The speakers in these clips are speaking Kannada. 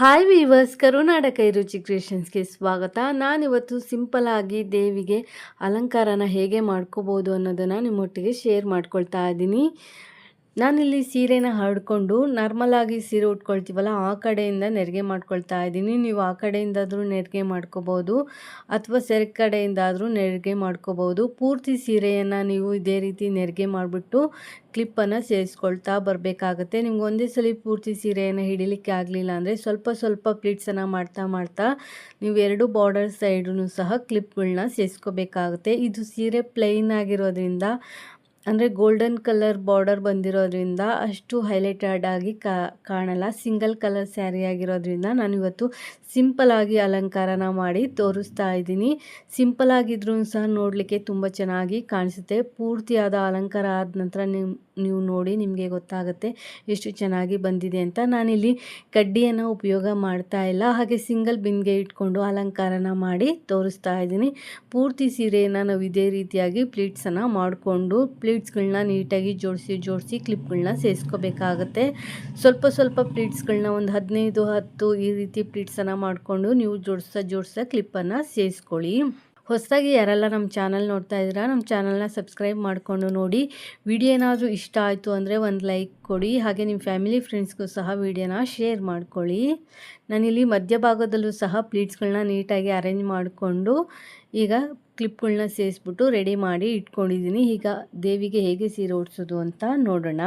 ಹಾಯ್ ವೀವರ್ಸ್ ಕರುನಾಟಕ ರುಚಿ ಕ್ರಿಯೇಷನ್ಸ್ಗೆ ಸ್ವಾಗತ. ನಾನಿವತ್ತು ಸಿಂಪಲ್ ಆಗಿ ದೇವಿಗೆ ಅಲಂಕಾರನ ಹೇಗೆ ಮಾಡ್ಕೋಬೋದು ಅನ್ನೋದನ್ನು ನಿಮ್ಮೊಟ್ಟಿಗೆ ಶೇರ್ ಮಾಡ್ಕೊಳ್ತಾ ಇದ್ದೀನಿ. ನಾನಿಲ್ಲಿ ಸೀರೆನ ಹರಡ್ಕೊಂಡು ನಾರ್ಮಲ್ ಆಗಿ ಸೀರೆ ಉಟ್ಕೊಳ್ತೀವಲ್ಲ, ಆ ಕಡೆಯಿಂದ ನೆರಿಗೆ ಮಾಡ್ಕೊಳ್ತಾ ಇದ್ದೀನಿ. ನೀವು ಆ ಕಡೆಯಿಂದಾದರೂ ನೆರಿಗೆ ಮಾಡ್ಕೋಬೋದು, ಅಥವಾ ಸೆರೆ ಕಡೆಯಿಂದಾದರೂ ನೆರಿಗೆ ಮಾಡ್ಕೋಬೋದು. ಪೂರ್ತಿ ಸೀರೆಯನ್ನು ನೀವು ಇದೇ ರೀತಿ ನೆರಿಗೆ ಮಾಡಿಬಿಟ್ಟು ಕ್ಲಿಪ್ಪನ್ನು ಸೇರಿಸ್ಕೊಳ್ತಾ ಬರಬೇಕಾಗತ್ತೆ. ನಿಮ್ಗೆ ಒಂದೇ ಸಲ ಪೂರ್ತಿ ಸೀರೆಯನ್ನು ಹಿಡಿಲಿಕ್ಕೆ ಆಗಲಿಲ್ಲ ಅಂದರೆ ಸ್ವಲ್ಪ ಸ್ವಲ್ಪ ಪ್ಲೀಟ್ಸನ್ನು ಮಾಡ್ತಾ ಮಾಡ್ತಾ ನೀವು ಎರಡು ಬಾರ್ಡರ್ ಸೈಡೂ ಸಹ ಕ್ಲಿಪ್ಗಳನ್ನ ಸೇರಿಸ್ಕೋಬೇಕಾಗುತ್ತೆ. ಇದು ಸೀರೆ ಪ್ಲೈನ್ ಆಗಿರೋದ್ರಿಂದ ಅಂದರೆ ಗೋಲ್ಡನ್ ಕಲರ್ ಬಾರ್ಡರ್ ಬಂದಿರೋದ್ರಿಂದ ಅಷ್ಟು ಹೈಲೈಟೆಡ್ ಆಗಿ ಕಾಣಲ್ಲ. ಸಿಂಗಲ್ ಕಲರ್ ಸ್ಯಾರಿ ಆಗಿರೋದ್ರಿಂದ ನಾನು ಇವತ್ತು ಸಿಂಪಲ್ ಆಗಿ ಅಲಂಕಾರನ ಮಾಡಿ ತೋರಿಸ್ತಾ ಇದ್ದೀನಿ. ಸಿಂಪಲ್ ಆಗಿದ್ರೂ ಸಹ ನೋಡಲಿಕ್ಕೆ ತುಂಬ ಚೆನ್ನಾಗಿ ಕಾಣಿಸುತ್ತೆ. ಪೂರ್ತಿಯಾದ ಅಲಂಕಾರ ಆದ ನಂತರ ನೀವು ನೋಡಿ ನಿಮಗೆ ಗೊತ್ತಾಗುತ್ತೆ ಎಷ್ಟು ಚೆನ್ನಾಗಿ ಬಂದಿದೆ ಅಂತ. ನಾನಿಲ್ಲಿ ಕಡ್ಡಿಯನ್ನು ಉಪಯೋಗ ಮಾಡ್ತಾ ಇಲ್ಲ. ಹಾಗೆ ಸಿಂಗಲ್ ಬಿಂದಿಗೆ ಇಟ್ಕೊಂಡು ಅಲಂಕಾರನ ಮಾಡಿ ತೋರಿಸ್ತಾ ಇದ್ದೀನಿ. ಪೂರ್ತಿ ಸೀರೆಯನ್ನು ನಾವು ಇದೇ ರೀತಿಯಾಗಿ ಪ್ಲೀಟ್ಸನ್ನು ಮಾಡಿಕೊಂಡು ಪ್ಲೀಟ್ಸ್ಗಳನ್ನ ನೀಟಾಗಿ ಜೋಡಿಸಿ ಜೋಡಿಸಿ ಕ್ಲಿಪ್ಗಳನ್ನ ಸೇರಿಸ್ಕೋಬೇಕಾಗತ್ತೆ. ಸ್ವಲ್ಪ ಸ್ವಲ್ಪ ಪ್ಲೀಟ್ಸ್ಗಳನ್ನ ಒಂದು ಹದಿನೈದು, ಹತ್ತು ಈ ರೀತಿ ಪ್ಲೀಟ್ಸನ್ನು ಮಾಡಿಕೊಂಡು ನೀವು ಜೋಡಿಸ್ತಾ ಜೋಡಿಸ್ತಾ ಕ್ಲಿಪ್ಪನ್ನು ಸೇರಿಸ್ಕೊಳ್ಳಿ. ಹೊಸದಾಗಿ ಯಾರೆಲ್ಲ ನಮ್ಮ ಚಾನಲ್ ನೋಡ್ತಾ ಇದ್ದೀರಾ, ನಮ್ಮ ಚಾನಲ್ನ ಸಬ್ಸ್ಕ್ರೈಬ್ ಮಾಡಿಕೊಂಡು ನೋಡಿ. ವಿಡಿಯೋ ಏನಾದರೂ ಇಷ್ಟ ಆಯಿತು ಅಂದರೆ ಒಂದು ಲೈಕ್ ಕೊಡಿ, ಹಾಗೆ ನಿಮ್ಮ ಫ್ಯಾಮಿಲಿ ಫ್ರೆಂಡ್ಸ್ಗೂ ಸಹ ವಿಡಿಯೋನ ಶೇರ್ ಮಾಡ್ಕೊಳ್ಳಿ. ನಾನಿಲ್ಲಿ ಮಧ್ಯಭಾಗದಲ್ಲೂ ಸಹ ಪ್ಲೀಟ್ಸ್ಗಳನ್ನ ನೀಟಾಗಿ ಅರೇಂಜ್ ಮಾಡಿಕೊಂಡು ಈಗ ಕ್ಲಿಪ್ಗಳನ್ನ ಸೇರಿಸ್ಬಿಟ್ಟು ರೆಡಿ ಮಾಡಿ ಇಟ್ಕೊಂಡಿದ್ದೀನಿ. ಈಗ ದೇವಿಗೆ ಹೇಗೆ ಸೀರೆ ಉಡಿಸೋದು ಅಂತ ನೋಡೋಣ.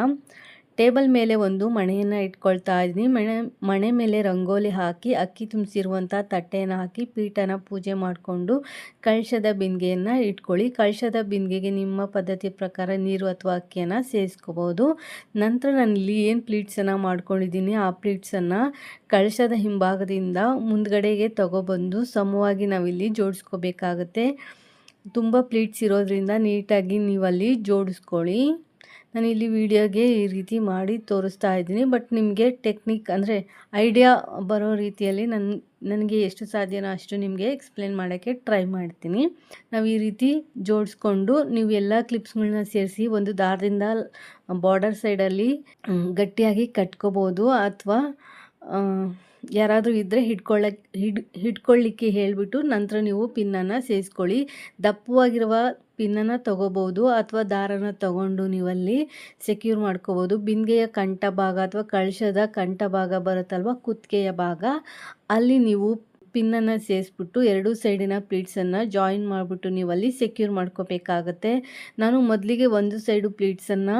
ಟೇಬಲ್ ಮೇಲೆ ಒಂದು ಮಣೆಯನ್ನು ಇಟ್ಕೊಳ್ತಾ ಇದ್ದೀನಿ. ಮಣೆ ಮಣೆ ಮೇಲೆ ರಂಗೋಲಿ ಹಾಕಿ, ಅಕ್ಕಿ ತುಂಬಿಸಿರುವಂಥ ತಟ್ಟೆಯನ್ನು ಹಾಕಿ, ಪೀಠನ ಪೂಜೆ ಮಾಡಿಕೊಂಡು ಕಳಶದ ಬಿಂದಿಗೆಯನ್ನು ಇಟ್ಕೊಳ್ಳಿ. ಕಳಶದ ಬಿಂದಿಗೆಗೆ ನಿಮ್ಮ ಪದ್ಧತಿ ಪ್ರಕಾರ ನೀರು ಅಥವಾ ಅಕ್ಕಿಯನ್ನು ಸೇರಿಸ್ಕೋಬೋದು. ನಂತರ ನಾನು ಇಲ್ಲಿ ಏನು ಪ್ಲೀಟ್ಸನ್ನು ಮಾಡ್ಕೊಂಡಿದ್ದೀನಿ? ಆ ಪ್ಲೀಟ್ಸನ್ನು ಕಳಶದ ಹಿಂಭಾಗದಿಂದ ಮುಂದ್ಗಡೆಗೆ ತಗೊಬಂದು, ಸಮವಾಗಿ ನಾವಿಲ್ಲಿ ಜೋಡಿಸ್ಕೋಬೇಕಾಗತ್ತೆ. ತುಂಬ ಪ್ಲೀಟ್ಸ್ ಇರೋದ್ರಿಂದ ನೀಟಾಗಿ ನೀವಲ್ಲಿ ಜೋಡಿಸ್ಕೊಳ್ಳಿ. ನಾನು ಇಲ್ಲಿ ವೀಡಿಯೋಗೆ ಈ ರೀತಿ ಮಾಡಿ ತೋರಿಸ್ತಾ ಇದ್ದೀನಿ. ಬಟ್ ನಿಮಗೆ ಟೆಕ್ನಿಕ್ ಅಂದರೆ ಐಡಿಯಾ ಬರೋ ರೀತಿಯಲ್ಲಿ ನನ್ನ ನನಗೆ ಎಷ್ಟು ಸಾಧ್ಯನೋ ಅಷ್ಟು ನಿಮಗೆ ಎಕ್ಸ್ಪ್ಲೇನ್ ಮಾಡೋಕ್ಕೆ ಟ್ರೈ ಮಾಡ್ತೀನಿ. ನಾವು ಈ ರೀತಿ ಜೋಡಿಸ್ಕೊಂಡು ನೀವು ಎಲ್ಲ ಕ್ಲಿಪ್ಸ್ಗಳನ್ನ ಸೇರಿಸಿ ಒಂದು ದಾರದಿಂದ ಬಾರ್ಡರ್ ಸೈಡಲ್ಲಿ ಗಟ್ಟಿಯಾಗಿ ಕಟ್ಕೋಬೋದು. ಅಥವಾ ಯಾರಾದರೂ ಇದ್ದರೆ ಹಿಡ್ಕೊಳ್ಳೋಕ್ಕೆ ಹಿಡ್, ಹಿಡ್ಕೊಳ್ಳಿಕ್ಕೆ ಹೇಳಿಬಿಟ್ಟು ನಂತರ ನೀವು ಪಿನ್ನನ್ನು ಸೇರಿಸ್ಕೊಳ್ಳಿ ದಪ್ಪವಾಗಿರುವ ಪಿನ್ನನ್ನು ತೊಗೋಬೋದು ಅಥವಾ ದಾರನ ತಗೊಂಡು ನೀವಲ್ಲಿ ಸೆಕ್ಯೂರ್ ಮಾಡ್ಕೋಬೋದು. ಬಿಂದಿಗೆಯ ಕಂಠ ಭಾಗ ಅಥವಾ ಕಳಶದ ಕಂಠ ಭಾಗ ಬರುತ್ತಲ್ವ, ಕುತ್ತಿಗೆಯ ಭಾಗ, ಅಲ್ಲಿ ನೀವು ಪಿನ್ನನ್ನು ಸೇರಿಸ್ಬಿಟ್ಟು ಎರಡೂ ಸೈಡಿನ ಪ್ಲೀಟ್ಸನ್ನು ಜಾಯಿನ್ ಮಾಡಿಬಿಟ್ಟು ನೀವು ಅಲ್ಲಿ ಸೆಕ್ಯೂರ್ ಮಾಡ್ಕೋಬೇಕಾಗತ್ತೆ. ನಾನು ಮೊದಲಿಗೆ ಒಂದು ಸೈಡು ಪ್ಲೀಟ್ಸನ್ನು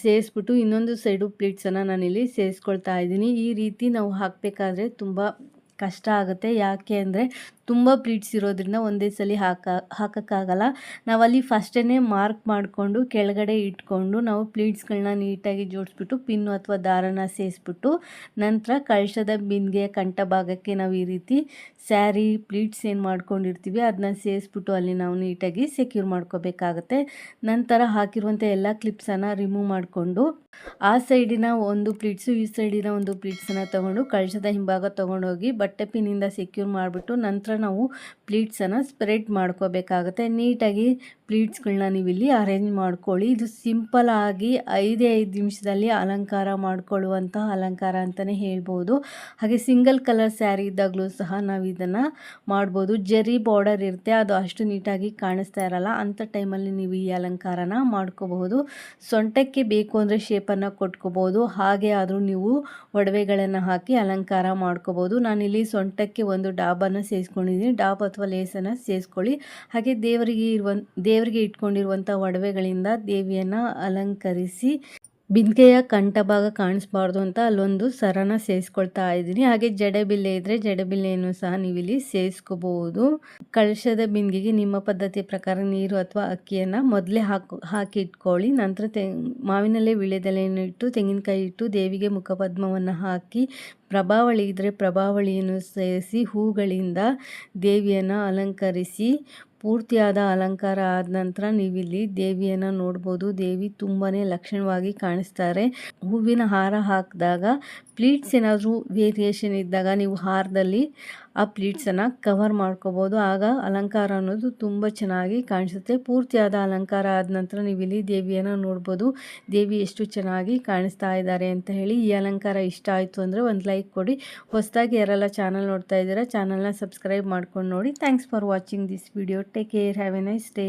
ಸೇರಿಸ್ಬಿಟ್ಟು ಇನ್ನೊಂದು ಸೈಡು ಪ್ಲೇಟ್ಸನ್ನು ನಾನಿಲ್ಲಿ ಸೇರಿಸ್ಕೊಳ್ತಾ ಇದ್ದೀನಿ. ಈ ರೀತಿ ನಾವು ಹಾಕಬೇಕಾದ್ರೆ ತುಂಬ ಕಷ್ಟ ಆಗುತ್ತೆ. ಯಾಕೆ ಅಂದರೆ ತುಂಬ ಪ್ಲೀಟ್ಸ್ ಇರೋದ್ರಿಂದ ಒಂದೇ ಸಲ ಹಾಕ, ಹಾಕೋಕ್ಕಾಗಲ್ಲ. ನಾವಲ್ಲಿ ಫಸ್ಟೇ ಮಾರ್ಕ್ ಮಾಡಿಕೊಂಡು ಕೆಳಗಡೆ ಇಟ್ಕೊಂಡು ನಾವು ಪ್ಲೀಟ್ಸ್ಗಳನ್ನ ನೀಟಾಗಿ ಜೋಡಿಸ್ಬಿಟ್ಟು ಪಿನ್ನು ಅಥವಾ ದಾರನ ಸೇರಿಸ್ಬಿಟ್ಟು ನಂತರ ಕಳಶದ ಬಿಂದಿಗೆಯ ಕಂಠ ಭಾಗಕ್ಕೆ ನಾವು ಈ ರೀತಿ ಸ್ಯಾರಿ ಪ್ಲೀಟ್ಸ್ ಏನು ಮಾಡ್ಕೊಂಡಿರ್ತೀವಿ ಅದನ್ನ ಸೇರಿಸ್ಬಿಟ್ಟು ಅಲ್ಲಿ ನಾವು ನೀಟಾಗಿ ಸೆಕ್ಯೂರ್ ಮಾಡ್ಕೋಬೇಕಾಗತ್ತೆ. ನಂತರ ಹಾಕಿರುವಂಥ ಎಲ್ಲ ಕ್ಲಿಪ್ಸನ್ನು ರಿಮೂವ್ ಮಾಡಿಕೊಂಡು ಆ ಸೈಡಿನ ಒಂದು ಪ್ಲಿಟ್ಸು, ಈ ಸೈಡಿನ ಒಂದು ಪ್ಲೀಟ್ಸನ್ನು ತೊಗೊಂಡು ಕಳಶದ ಹಿಂಭಾಗ ತೊಗೊಂಡೋಗಿ ಬಟ್ಟೆ ಪಿನ್ನಿಂದ ಸೆಕ್ಯೂರ್ ಮಾಡಿಬಿಟ್ಟು ನಂತರ ನಾವು ಪ್ಲೀಟ್ಸನ್ನು ಸ್ಪ್ರೆಡ್ ಮಾಡ್ಕೋಬೇಕಾಗತ್ತೆ. ನೀಟಾಗಿ ಪ್ಲೀಟ್ಸ್ಗಳನ್ನ ನೀವು ಇಲ್ಲಿ ಅರೇಂಜ್ ಮಾಡ್ಕೊಳ್ಳಿ. ಇದು ಸಿಂಪಲ್ ಆಗಿ ಐದೇ ಐದು ನಿಮಿಷದಲ್ಲಿ ಅಲಂಕಾರ ಮಾಡಿಕೊಳ್ಳುವಂತಹ ಅಲಂಕಾರ ಅಂತಲೇ ಹೇಳ್ಬೋದು. ಹಾಗೆ ಸಿಂಗಲ್ ಕಲರ್ ಸ್ಯಾರಿ ಇದ್ದಾಗಲೂ ಸಹ ನಾವು ಇದನ್ನು ಮಾಡ್ಬೋದು. ಜರಿ ಬಾರ್ಡರ್ ಇರುತ್ತೆ, ಅದು ಅಷ್ಟು ನೀಟಾಗಿ ಕಾಣಿಸ್ತಾ ಇರಲ್ಲ. ಅಂಥ ಟೈಮಲ್ಲಿ ನೀವು ಈ ಅಲಂಕಾರನ ಮಾಡ್ಕೋಬಹುದು. ಸೊಂಟಕ್ಕೆ ಬೇಕು ಅಂದರೆ ಶೇಪನ್ನು ಕೊಟ್ಕೋಬೋದು. ಹಾಗೆ ಆದರೂ ನೀವು ಒಡವೆಗಳನ್ನು ಹಾಕಿ ಅಲಂಕಾರ ಮಾಡ್ಕೋಬೋದು. ನಾನಿಲ್ಲಿ ಸೊಂಟಕ್ಕೆ ಒಂದು ಡಾಬನ್ನು ಸೇರಿಸ್ಕೊಂಡಿದ್ದೀನಿ. ಡಾಬ್ ಅಥವಾ ಲೇಸನ್ನು ಸೇರಿಸ್ಕೊಳ್ಳಿ. ಹಾಗೆ ದೇವರಿಗೆ ಇರುವ ದೇವರಿಗೆ ಇಟ್ಕೊಂಡಿರುವಂಥ ಒಡವೆಗಳಿಂದ ದೇವಿಯನ್ನು ಅಲಂಕರಿಸಿ ಬಿಂದಿಗೆಯ ಕಂಠ ಭಾಗ ಕಾಣಿಸ್ಬಾರ್ದು ಅಂತ ಅಲ್ಲೊಂದು ಸರನ ಸೇರಿಸ್ಕೊಳ್ತಾ ಇದ್ದೀನಿ. ಹಾಗೆ ಜಡೆಬಿಲ್ಲೆ ಇದ್ದರೆ ಜಡೆಬಿಲ್ಲೆಯನ್ನು ಸಹ ನೀವಿಲ್ಲಿ ಸೇರಿಸ್ಕೋಬಹುದು. ಕಳಶದ ಬಿಂದಿಗೆಗೆ ನಿಮ್ಮ ಪದ್ಧತಿಯ ಪ್ರಕಾರ ನೀರು ಅಥವಾ ಅಕ್ಕಿಯನ್ನು ಮೊದಲೇ ಹಾಕು, ಹಾಕಿ ಇಟ್ಕೊಳ್ಳಿ. ನಂತರ ತೆ, ಮಾವಿನಲ್ಲೇ ವಿಳೆದೆಲೆಯನ್ನು ಇಟ್ಟು, ತೆಂಗಿನಕಾಯಿ ಇಟ್ಟು, ದೇವಿಗೆ ಮುಖಪದ್ಮವನ್ನು ಹಾಕಿ, ಪ್ರಭಾವಳಿ ಇದ್ದರೆ ಪ್ರಭಾವಳಿಯನ್ನು ಸೇರಿಸಿ, ಹೂಗಳಿಂದ ದೇವಿಯನ್ನು ಅಲಂಕರಿಸಿ ಪೂರ್ತಿಯಾದ ಅಲಂಕಾರ ಆದ ನಂತರ ನೀವಿಲ್ಲಿ ದೇವಿಯನ್ನು ನೋಡ್ಬೋದು. ದೇವಿ ತುಂಬಾ ಲಕ್ಷಣವಾಗಿ ಕಾಣಿಸ್ತಾರೆ. ಹೂವಿನ ಹಾರ ಹಾಕಿದಾಗ ಪ್ಲೀಟ್ಸ್ ಏನಾದರೂ ವೇರಿಯೇಷನ್ ಇದ್ದಾಗ ನೀವು ಹಾರದಲ್ಲಿ ಆ ಪ್ಲೀಟ್ಸನ್ನು ಕವರ್ ಮಾಡ್ಕೋಬೋದು. ಆಗ ಅಲಂಕಾರ ಅನ್ನೋದು ತುಂಬ ಚೆನ್ನಾಗಿ ಕಾಣಿಸುತ್ತೆ. ಪೂರ್ತಿಯಾದ ಅಲಂಕಾರ ಆದ ನಂತರ ನೀವು ಇಲ್ಲಿ ದೇವಿಯನ್ನು ನೋಡ್ಬೋದು. ದೇವಿ ಎಷ್ಟು ಚೆನ್ನಾಗಿ ಕಾಣಿಸ್ತಾ ಇದ್ದಾರೆ ಅಂತ ಹೇಳಿ ಈ ಅಲಂಕಾರ ಇಷ್ಟ ಆಯಿತು ಅಂದರೆ ಒಂದು ಲೈಕ್ ಕೊಡಿ. ಹೊಸದಾಗಿ ಯಾರೆಲ್ಲ ಚಾನಲ್ ನೋಡ್ತಾ ಇದ್ದೀರಾ ಚಾನಲ್ನ ಸಬ್ಸ್ಕ್ರೈಬ್ ಮಾಡ್ಕೊಂಡು ನೋಡಿ. Thanks for watching this video take care have a nice day